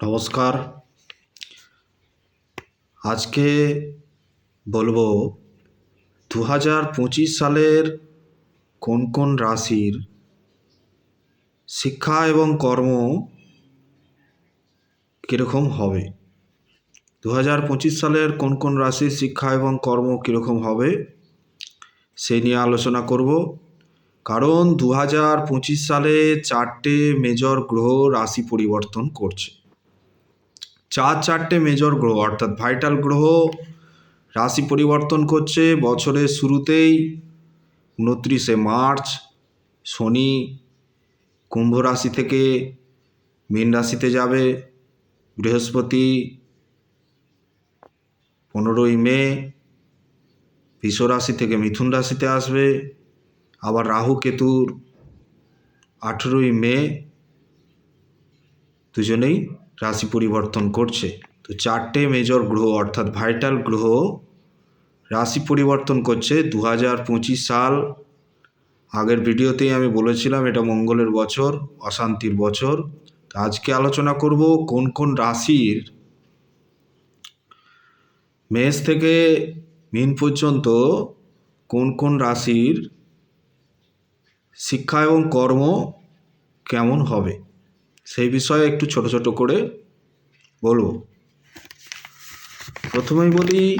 নমস্কার। আজকে বলব দু হাজার পঁচিশ সালের কোন কোন রাশির শিক্ষা এবং কর্ম কীরকম হবে? দু হাজার পঁচিশ সালের কোন কোন রাশির শিক্ষা এবং কর্ম কীরকম হবে সেই নিয়ে আলোচনা করব। কারণ দু হাজার পঁচিশ সালে চারটে মেজর গ্রহ রাশি পরিবর্তন করছে। চার চারটে মেজর গ্রহ, অর্থাৎ ভাইটাল গ্রহ, রাশি পরিবর্তন করছে বছরের শুরুতেই, উনত্রিশে মার্চ, শনি কুম্ভ রাশি থেকে মীন রাশিতে যাবে, বৃহস্পতি পনেরোই মে, বৃষ রাশি থেকে মিথুন রাশিতে আসবে, আবার রাহু কেতুর আঠেরোই মে, দুজনেই রাশি পরিবর্তন করছে। তো চারটে মেজর গ্রহ, অর্থাৎ ভাইটাল গ্রহ রাশি পরিবর্তন করছে দু হাজার পঁচিশ সাল। আগের ভিডিওতেই আমি বলেছিলাম এটা মঙ্গলের বছর, অশান্তির বছর। তো আজকে আলোচনা করব কোন কোন রাশির মেষ থেকে মিন পর্যন্ত কোন কোন রাশির শিক্ষা এবং কর্ম কেমন হবে। সেই বিষয়ে একটু ছোট ছোট করে বলব। প্রথমেই বলি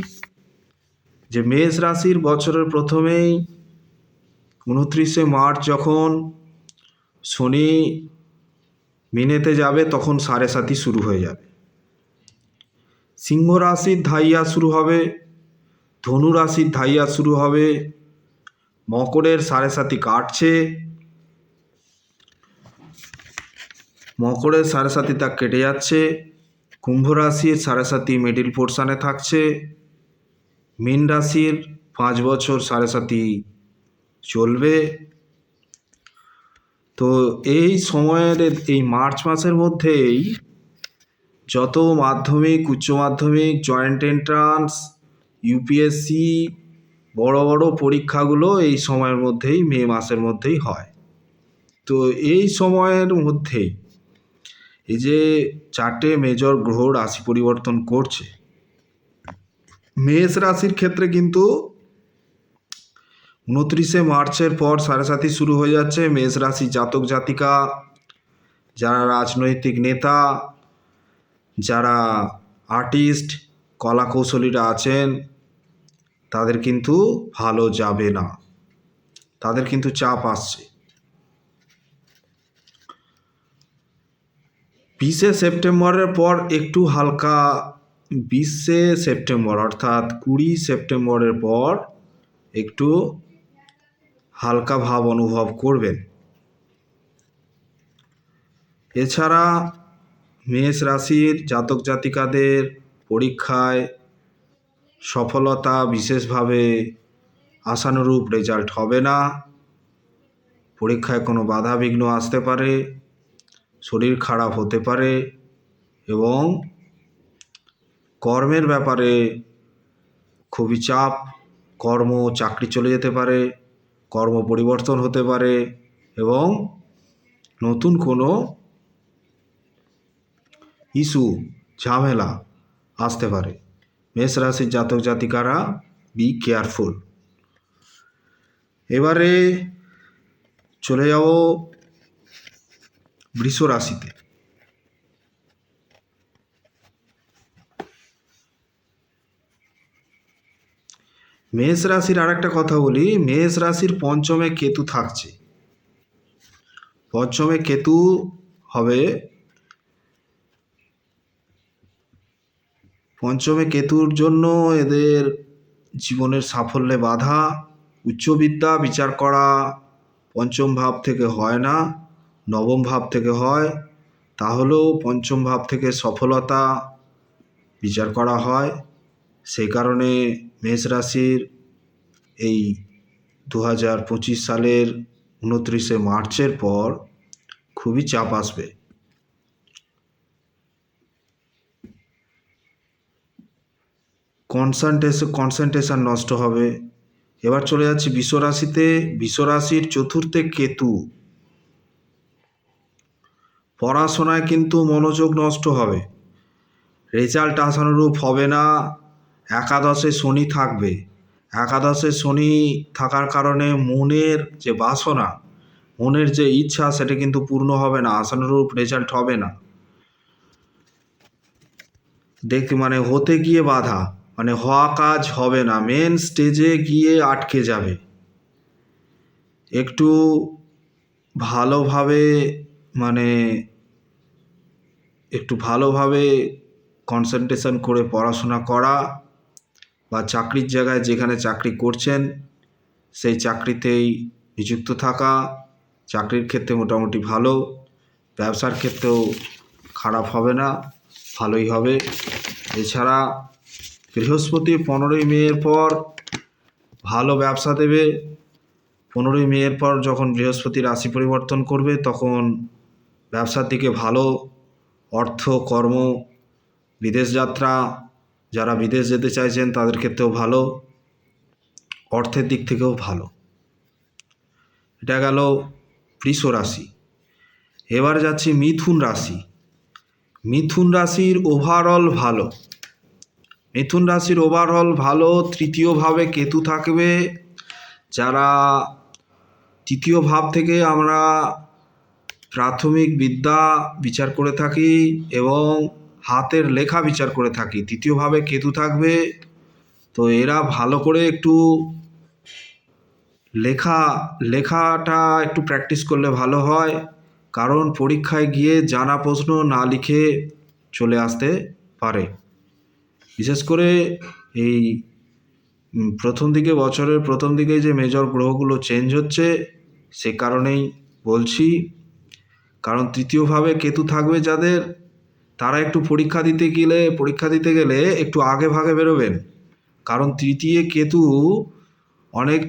যে মেষ রাশির বছরের প্রথমেই উনত্রিশে মার্চ যখন শনি মিনেতে যাবে, তখন সাড়ে সাতি শুরু হয়ে যাবে। সিংহ রাশির ধাইয়া শুরু হবে, ধনু রাশির ধাইয়া শুরু হবে, মকরের সাড়ে সাতি কাটছে মকরের সাড়ে সাতি তা কেটে যাচ্ছে, কুম্ভ রাশির সাড়ে সাতি মিডিল পোর্শানে থাকছে, মীন রাশির পাঁচ বছর সাড়ে সাতি চলবে। তো এই সময়ের, এই মার্চ মাসের মধ্যেই যত মাধ্যমিক, উচ্চ মাধ্যমিক জয়েন্ট এন্ট্রান্স ইউপিএসসি বড় বড় পরীক্ষাগুলো এই সময়ের মধ্যেই, মে মাসের মধ্যেই হয়। তো এই সময়ের মধ্যেই এই যে চারটে মেজর গ্রহ রাশি পরিবর্তন করছে, মেষ রাশির ক্ষেত্রে কিন্তু উনত্রিশে মার্চের পর সাড়ে শুরু হয়ে যাচ্ছে। মেষ রাশি জাতক জাতিকা, যারা রাজনৈতিক নেতা, যারা আর্টিস্ট কলা কৌশলীরা আছেন, তাদের কিন্তু ভালো যাবে না। তাদের কিন্তু চাপ আসছে। বিশে সেপ্টেম্বরের পর একটু হালকা বিশে সেপ্টেম্বর, অর্থাৎ কুড়ি সেপ্টেম্বরের পর একটু হালকা ভাব অনুভব করবেন। এছাড়া মেষ রাশির জাতক জাতিকাদের পরীক্ষায় সফলতা বিশেষভাবে আশানুরূপ রেজাল্ট হবে না। পরীক্ষায় কোনো বাধা বিঘ্ন আসতে পারে। শরীর খারাপ হতে পারে এবং কর্মের ব্যাপারে খুবই চাপ, কর্ম চাকরি চলে যেতে পারে, কর্ম পরিবর্তন হতে পারে এবং নতুন কোনো ইস্যু, ঝামেলা আসতে পারে। মেষ রাশির জাতক জাতিকারা বি কেয়ারফুল এবারে চলে যাব বৃষ রাশিতে। মেষ রাশির আর একটা কথা বলি, মেষ রাশির পঞ্চমে কেতু থাকছে। পঞ্চমে কেতু হবে, পঞ্চমে কেতুর জন্য এদের জীবনের সাফল্যে বাধা, উচ্চবিদ্যা বিচার করা পঞ্চম ভাব থেকে হয় না। নবম ভাব থেকে হয়, তাহলেও পঞ্চম ভাব থেকে সফলতা বিচার করা হয়। সেই কারণে মেষ রাশির এই দু হাজার পঁচিশ সালের উনত্রিশে মার্চের পর খুবই চাপ আসবে। কনসেন্ট্রেশন কনসেন্ট্রেশন নষ্ট হবে। এবার চলে যাচ্ছি বিশ্বরাশিতে। বিশ্বরাশির চতুর্থে কেতু। পড়াশোনায় কিন্তু মনোযোগ নষ্ট হবে। রেজাল্ট আশানুরূপ হবে না। একাদশে শনি থাকবে। একাদশে শনি থাকার কারণে মনের যে বাসনা, মনের যে ইচ্ছা, সেটা কিন্তু পূর্ণ হবে না, আশানুরূপ রেজাল্ট হবে না। দেখতে মানে হতে গিয়ে বাধা মানে হওয়া কাজ হবে না। মেন স্টেজে গিয়ে আটকে যাবে। একটু ভালোভাবে মানে একটু ভালোভাবে কনসেন্ট্রেশন করে পড়াশোনা করা বা চাকরির জায়গায় যেখানে চাকরি করছেন, সেই চাকরিতেই নিযুক্ত থাকা, চাকরির ক্ষেত্রে মোটামুটি ভালো, ব্যবসার ক্ষেত্রেও খারাপ হবে না, ভালোই হবে। এছাড়া বৃহস্পতি পনেরোই মেয়ের পর ভালো ব্যবসা দেবে, পনেরোই মেয়ের পর যখন বৃহস্পতি রাশি পরিবর্তন করবে, তখন ব্যবসার দিকে ভালো অর্থ, কর্ম, বিদেশ যাত্রা, যারা বিদেশ যেতে চাইছেন তাদের ক্ষেত্রেও ভালো, অর্থের দিক থেকেও ভালো। এটা গেল বৃষ রাশি। এবার যাচ্ছি মিথুন রাশি। মিথুন রাশির ওভারঅল ভালো। মিথুন রাশির ওভারঅল ভালো, তৃতীয়ভাবে কেতু থাকবে। যারা তৃতীয় ভাব থেকে আমরা প্রাথমিক বিদ্যা বিচার করে থাকি এবং হাতের লেখা বিচার করে থাকি। তৃতীয়ভাবে কেতু থাকবে। তো এরা ভালো করে একটু লেখা, লেখাটা একটু প্র্যাকটিস করলে ভালো হয়। কারণ পরীক্ষায় গিয়ে জানা প্রশ্ন না লিখে চলে আসতে পারে। বিশেষ করে এই প্রথম দিকে, বছরের প্রথম দিকে যে মেজর গ্রহগুলো চেঞ্জ হচ্ছে, সে কারণেই বলছি। কারণ তৃতীয়ভাবে কেতু থাকবে যাদের, তারা একটু পরীক্ষা দিতে গেলে, পরীক্ষা দিতে গেলে একটু আগে ভাগে বেরোবেন। কারণ তৃতীয় কেতু অনেক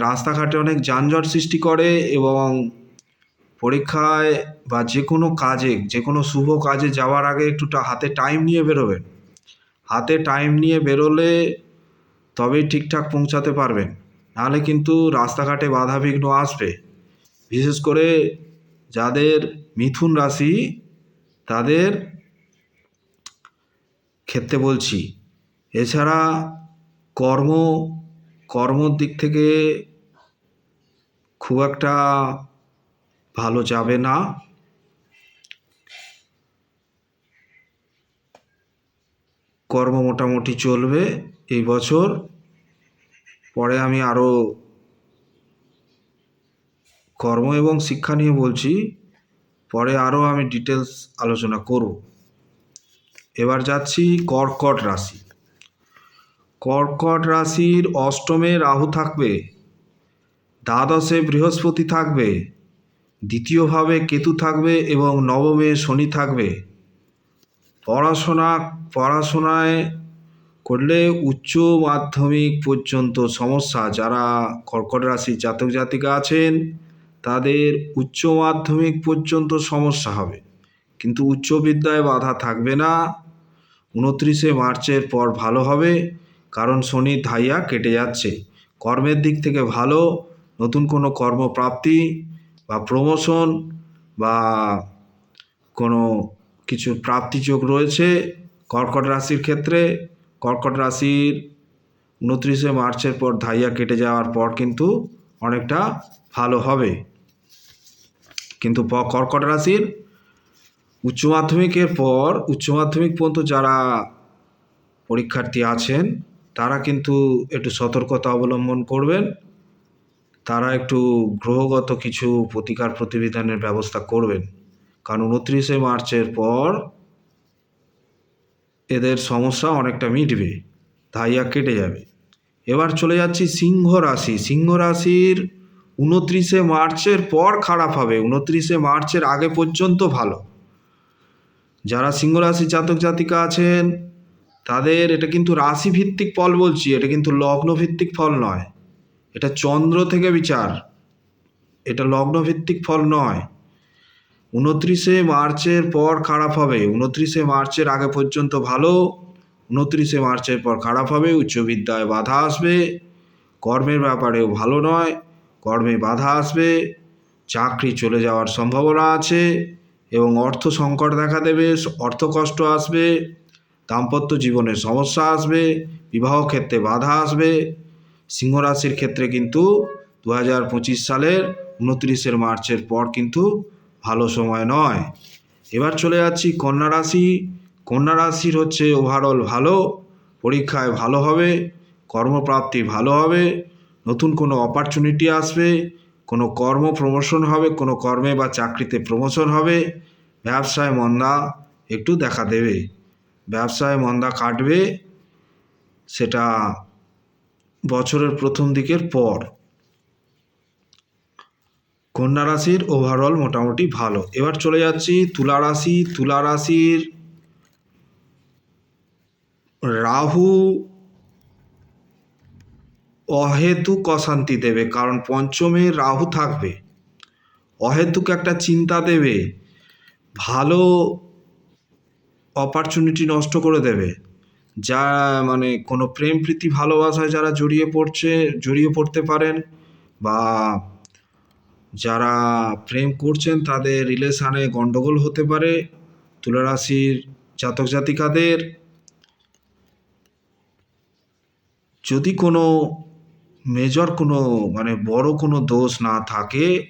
রাস্তাঘাটে অনেক যানজট সৃষ্টি করে এবং পরীক্ষায় বা যে কোনো কাজে যে কোনো শুভ কাজে যাওয়ার আগে একটু হাতে টাইম নিয়ে বেরোবেন। হাতে টাইম নিয়ে বেরোলে তবেই ঠিকঠাক পৌঁছাতে পারবেন। নাহলে কিন্তু রাস্তাঘাটে বাধা বিঘ্ন আসবে। বিশেষ করে যাদের মিথুন রাশি, তাদের ক্ষেত্রে বলছি। এছাড়া কর্ম, কর্মর দিক থেকে খুব একটা ভালো যাবে না। কর্ম মোটামুটি চলবে এই বছর। পরে আমি আরও কর্ম এবং শিক্ষা নিয়ে বলছি, পরে আরও আমি ডিটেলস আলোচনা করব। এবার যাচ্ছি কর্কট রাশি। কর্কট রাশির অষ্টমে রাহু থাকবে, দ্বাদশে বৃহস্পতি থাকবে, দ্বিতীয়ভাবে কেতু থাকবে এবং নবমে শনি থাকবে। পড়াশোনা, পড়াশোনায় করলে উচ্চ মাধ্যমিক পর্যন্ত সমস্যা, যারা কর্কট রাশির জাতক জাতিকা আছেন তাদের উচ্চ মাধ্যমিক পর্যন্ত সমস্যা হবে। কিন্তু উচ্চ বিদ্যায় বাধা থাকবে না। উনত্রিশে মার্চের পর ভালো হবে, কারণ শনি ধাইয়া কেটে যাচ্ছে। কর্মের দিক থেকে ভালো, নতুন কোনো কর্মপ্রাপ্তি বা প্রমোশন বা কোনো কিছু প্রাপ্তিযোগ রয়েছে কর্কট রাশির ক্ষেত্রে। কর্কট রাশির উনত্রিশে মার্চের পর ধাইয়া কেটে যাওয়ার পর কিন্তু অনেকটা ভালো হবে। কিন্তু কর্কট রাশির উচ্চ মাধ্যমিকের পর, উচ্চ মাধ্যমিক পর্যন্ত যারা পরীক্ষার্থী আছেন, তারা কিন্তু একটু সতর্কতা অবলম্বন করবেন। তারা একটু গ্রহগত কিছু প্রতিকার প্রতিবিধানের ব্যবস্থা করবেন। কারণ উনত্রিশে মার্চের পর এদের সমস্যা অনেকটা মিটবে, ধাইয়া কেটে যাবে। এবার চলে যাচ্ছি সিংহ রাশি। সিংহ রাশির উনত্রিশে মার্চের পর খারাপ হবে, উনত্রিশে মার্চের আগে পর্যন্ত ভালো। যারা সিংহ রাশি জাতক জাতিকা আছেন, তাদের এটা কিন্তু রাশি ভিত্তিক ফল বলছি, এটা কিন্তু লগ্ন ভিত্তিক ফল নয়। এটা চন্দ্র থেকে বিচার, এটা লগ্ন ভিত্তিক ফল নয়। উনত্রিশে মার্চের পর খারাপ হবে, উনত্রিশে মার্চের আগে পর্যন্ত ভালো, উনত্রিশে মার্চের পর খারাপ হবে উচ্চ বিদ্যায় বাধা আসবে, কর্মের ব্যাপারেও ভালো নয়। কর্মে বাধা আসবে, চাকরি চলে যাওয়ার সম্ভাবনা আছে এবং অর্থ সংকট দেখা দেবে, অর্থ কষ্ট আসবে, দাম্পত্য জীবনে সমস্যা আসবে, বিবাহ ক্ষেত্রে বাধা আসবে। সিংহ রাশির ক্ষেত্রে কিন্তু দু হাজার পঁচিশ সালের উনত্রিশের মার্চের পর কিন্তু ভালো সময় নয়। এবার চলে যাচ্ছি কন্যা রাশি। কন্যা রাশির হচ্ছে ওভারঅল ভালো, পরীক্ষায় ভালো হবে, কর্মপ্রাপ্তি ভালো হবে নতুন কোনো অপরচুনিটি আসবে, কোনো কর্ম প্রমোশন হবে, কোনো কর্মে বা চাকরিতে প্রমোশন হবে, ব্যবসায় মন্দা একটু দেখা দেবে। ব্যবসায় মন্দা কাটবে, সেটা বছরের প্রথম দিকের পর। কন্যা রাশির ওভারঅল মোটামুটি ভালো। এবার চলে যাচ্ছি তুলা রাশি, তুলা রাশির রাহু অহেতুক অশান্তি দেবে, কারণ পঞ্চমে রাহু থাকবে। অহেতুক একটা চিন্তা দেবে, ভালো অপরচুনিটি নষ্ট করে দেবে। যা মানে কোনো প্রেম, প্রীতি, ভালোবাসায় যারা জড়িয়ে পড়ছে, জড়িয়ে পড়তে পারেন বা যারা প্রেম করছেন, তাদের রিলেশানে গণ্ডগোল হতে পারে তুলা রাশির জাতক জাতিকাদের। যদি কোনো মেজর কোনো মানে বড় কোনো দোষ না থাকে,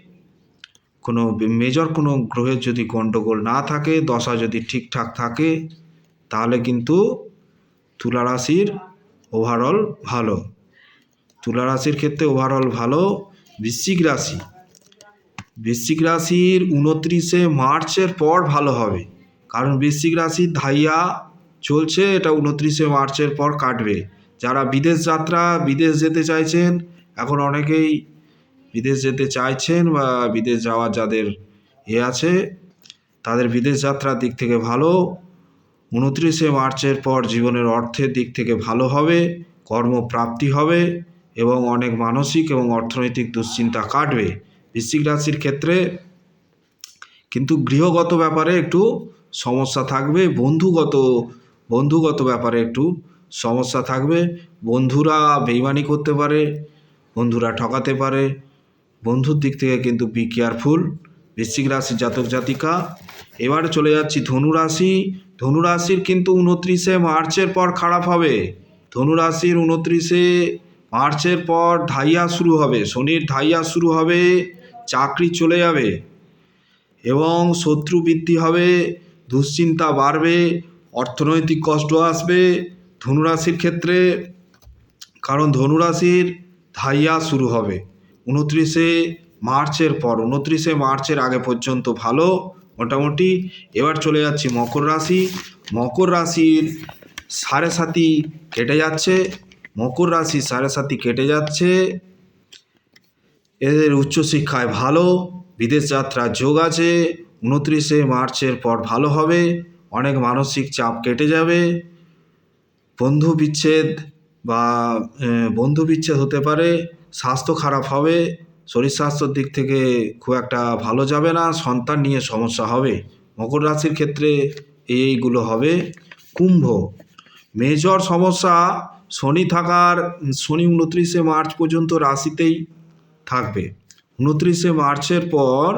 কোনো মেজর কোনো গ্রহের যদি গণ্ডগোল না থাকে, দশা যদি ঠিকঠাক থাকে, তাহলে কিন্তু তুলা রাশির ওভারঅল ভালো। তুলা রাশির ক্ষেত্রে ওভারঅল ভালো বৃশ্চিক রাশি। বৃশ্চিক রাশির উনত্রিশে মার্চের পর ভালো হবে। কারণ বৃশ্চিক রাশির ধাইয়া চলছে, এটা উনত্রিশে মার্চের পর কাটবে। যারা বিদেশ যাত্রা, বিদেশ যেতে চাইছেন, এখন অনেকেই বিদেশ যেতে চাইছেন বা বিদেশ যাওয়ার যাদের এ আছে, তাদের বিদেশ যাত্রার দিক থেকে ভালো। উনত্রিশে মার্চের পর জীবনের অর্থের দিক থেকে ভালো হবে, কর্মপ্রাপ্তি হবে এবং অনেক মানসিক এবং অর্থনৈতিক দুশ্চিন্তা কাটবে বৃশ্চিক রাশির ক্ষেত্রে। কিন্তু গৃহগত ব্যাপারে একটু সমস্যা থাকবে, বন্ধুগত বন্ধুগত ব্যাপারে একটু সমস্যা থাকবে। বন্ধুরা বেইমানি করতে পারে, বন্ধুরা ঠকাতে পারে। বন্ধুর দিক থেকে কিন্তু বি কেয়ারফুল বৃশ্চিক রাশির জাতক জাতিকা। এবার চলে যাচ্ছি ধনুরাশি। ধনুরাশির কিন্তু উনত্রিশে মার্চের পর খারাপ হবে। ধনুরাশির উনত্রিশে মার্চের পর ধাইয়া শুরু হবে, শনির ধাইয়া শুরু হবে, চাকরি চলে যাবে এবং শত্রু বৃদ্ধি হবে, দুশ্চিন্তা বাড়বে, অর্থনৈতিক কষ্ট আসবে। ধনুরাশির ক্ষেত্রে, কারণ ধনুরাশির ধাইয়া শুরু হবে। উনত্রিশে মার্চের পর, উনত্রিশে মার্চের আগে পর্যন্ত ভালো, মোটামুটি। এবার চলে যাচ্ছি মকর রাশি। মকর রাশির সাড়ে সাতি কেটে যাচ্ছে। মকর রাশির সাড়ে সাতি কেটে যাচ্ছে। এদের উচ্চশিক্ষায় ভালো, বিদেশ যাত্রার যোগ আছে। উনত্রিশে মার্চের পর ভালো হবে। অনেক মানসিক চাপ কেটে যাবে। বন্ধু বিচ্ছেদ বা বন্ধু বিচ্ছেদ হতে পারে, স্বাস্থ্য খারাপ হবে, শরীর স্বাস্থ্যর দিক থেকে খুব একটা ভালো যাবে না, সন্তান নিয়ে সমস্যা হবে। মকর রাশির ক্ষেত্রে এইগুলো হবে। কুম্ভ, মেজর সমস্যা, শনি থাকার, শনি উনত্রিশে মার্চ পর্যন্ত রাশিতেই থাকবে। উনত্রিশে মার্চের পর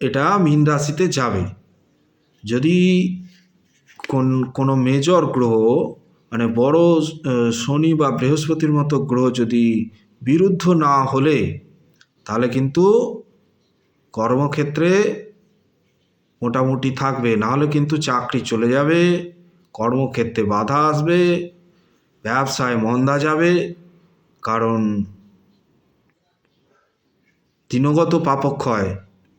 এটা মীন রাশিতে যাবে। যদি কোন, কোনো মেজর গ্রহ মানে বড় শনি বা বৃহস্পতির মতো গ্রহ যদি বিরুদ্ধ না হলে, তাহলে কিন্তু কর্মক্ষেত্রে মোটামুটি থাকবে। নাহলে কিন্তু চাকরি চলে যাবে, কর্মক্ষেত্রে বাধা আসবে, ব্যবসায় মন্দা যাবে, কারণ দিনগত পাপক্ষয়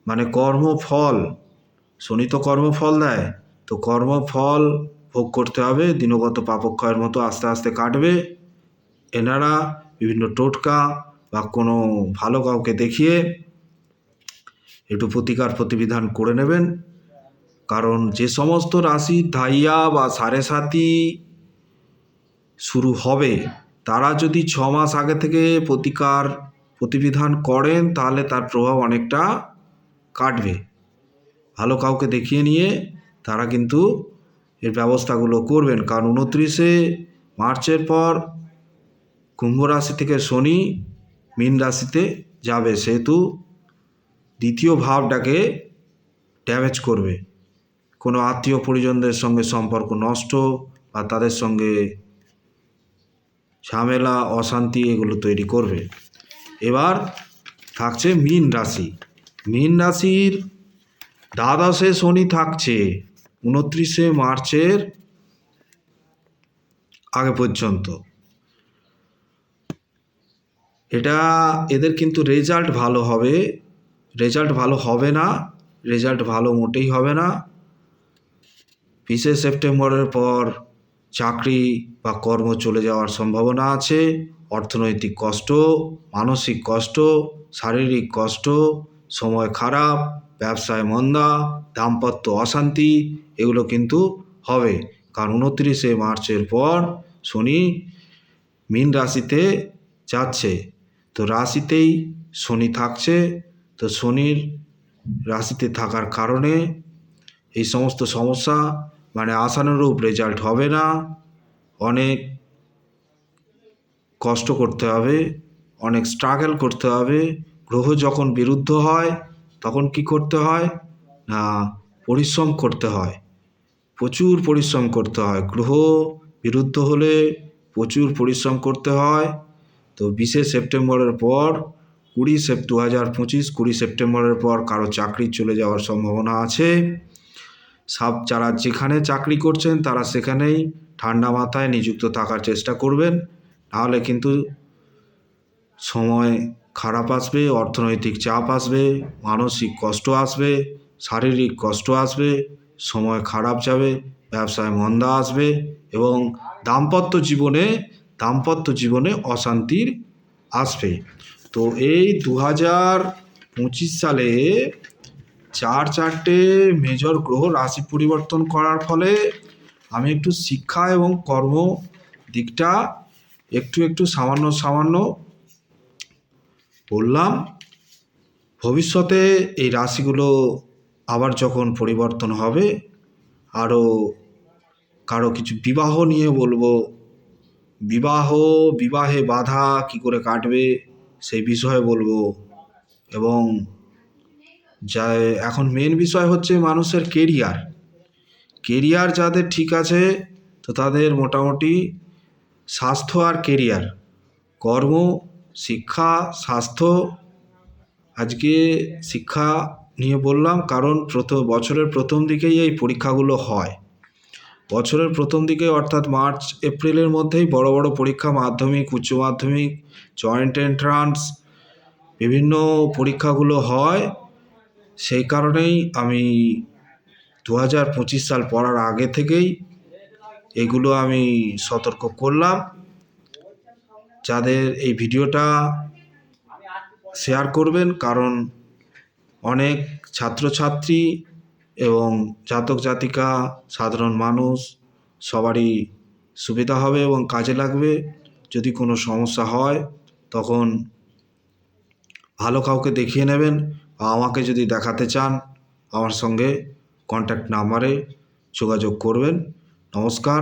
মানে কর্মফল, শনি তো কর্মফল দেয়। তো কর্মফল ভোগ করতে হবে, দিনগত পাপক্ষয়ের মতো আস্তে আস্তে কাটবে। এনারা বিভিন্ন টোটকা বা কোনো ভালো কাউকে দেখিয়ে একটু প্রতিকার প্রতিবিধান করে নেবেন। কারণ যে সমস্ত রাশি ধাইয়া বা সাড়ে সাতি শুরু হবে, তারা যদি ছ মাস আগে থেকে প্রতিকার প্রতিবিধান করেন, তাহলে তার প্রভাব অনেকটা কাটবে। ভালো কাউকে দেখিয়ে নিয়ে তারা কিন্তু এর ব্যবস্থাগুলো করবেন। কারণ উনত্রিশে মার্চের পর কুম্ভ রাশি থেকে শনি মীন রাশিতে যাবে। সেহেতু দ্বিতীয় ভাবটাকে ড্যামেজ করবে। কোনো আত্মীয় পরিজনদের সঙ্গে সম্পর্ক নষ্ট বা তাদের সঙ্গে ঝামেলা, অশান্তি এগুলো তৈরি করবে। এবার থাকছে মীন রাশি। মীন রাশির দ্বাদশে শনি থাকছে। উনত্রিশে মার্চের আগে পর্যন্ত। এটা এদের কিন্তু রেজাল্ট ভালো হবে। রেজাল্ট ভালো হবে না। রেজাল্ট ভালো মোটেই হবে না। বিশে সেপ্টেম্বরের পর চাকরি বা কর্ম চলে যাওয়ার সম্ভাবনা আছে। অর্থনৈতিক কষ্ট, মানসিক কষ্ট, শারীরিক কষ্ট সময় খারাপ, ব্যবসায় মন্দা, দাম্পত্য অশান্তি, এগুলো কিন্তু হবে। কারণ উনত্রিশে মার্চের পর শনি মীন রাশিতে যাচ্ছে। তো রাশিতেই শনি থাকছে। তো শনির রাশিতে থাকার কারণে এই সমস্ত সমস্যা মানে আশানুরূপ রেজাল্ট হবে না। অনেক কষ্ট করতে হবে, অনেক স্ট্রাগল করতে হবে। গ্রহ যখন বিরুদ্ধ হয়, তখন কি করতে হয়? না, পরিশ্রম করতে হয়। প্রচুর পরিশ্রম করতে হয়। গ্রহ বিরুদ্ধ হলে প্রচুর পরিশ্রম করতে হয়। তো বিশে সেপ্টেম্বরের পর, কুড়ি সেপ দু হাজার পঁচিশ, কুড়ি সেপ্টেম্বরের পর কারও চাকরি চলে যাওয়ার সম্ভাবনা আছে। সব যারা যেখানে চাকরি করছেন, তারা সেখানেই ঠান্ডা মাথায় নিযুক্ত থাকার চেষ্টা করবেন। নাহলে কিন্তু সময় খারাপ আসবে, অর্থনৈতিক চাপ আসবে, মানসিক কষ্ট আসবে, শারীরিক কষ্ট আসবে, সময় খারাপ যাবে, ব্যবসায় মন্দা আসবে এবং দাম্পত্য জীবনে দাম্পত্য জীবনে অশান্তির আসবে। তো এই দু হাজার পঁচিশ সালে চার চারটে মেজর গ্রহ রাশি পরিবর্তন করার ফলে আমি একটু শিক্ষা এবং কর্ম দিকটা একটু একটু সামান্য সামান্য বললাম, ভবিষ্যতে এই রাশিগুলো আবার যখন পরিবর্তন হবে, আরও কারও কিছু বিবাহ নিয়ে বলব। বিবাহ, বিবাহে বাধা কি করে কাটবে সেই বিষয়ে বলব। এবং যা এখন মেন বিষয় হচ্ছে মানুষের কেরিয়ার কেরিয়ার যাদের ঠিক আছে, তো তাদের মোটামুটি স্বাস্থ্য আর কেরিয়ার কর্ম শিক্ষা, স্বাস্থ্য, আজকে শিক্ষা নিয়ে বললাম, কারণ প্রথম, বছরের প্রথম দিকেই এই পরীক্ষাগুলো হয়। বছরের প্রথম দিকে, অর্থাৎ মার্চ, এপ্রিলের মধ্যেই বড় বড় পরীক্ষা, মাধ্যমিক, উচ্চ মাধ্যমিক, জয়েন্ট এন্ট্রান্স, বিভিন্ন পরীক্ষাগুলো হয়। সেই কারণেই আমি দু হাজার পঁচিশ সাল পড়ার আগে থেকেই এগুলো আমি সতর্ক করলাম। যাদের এই ভিডিওটা শেয়ার করবেন, কারণ অনেক ছাত্রছাত্রী এবং জাতক জাতিকা, সাধারণ মানুষ সবারই সুবিধা হবে এবং কাজে লাগবে। যদি কোনো সমস্যা হয়, তখন ভালো কাউকে দেখিয়ে নেবেন আমাকে যদি দেখাতে চান, আমার সঙ্গে কন্ট্যাক্ট নাম্বারে যোগাযোগ করবেন। নমস্কার।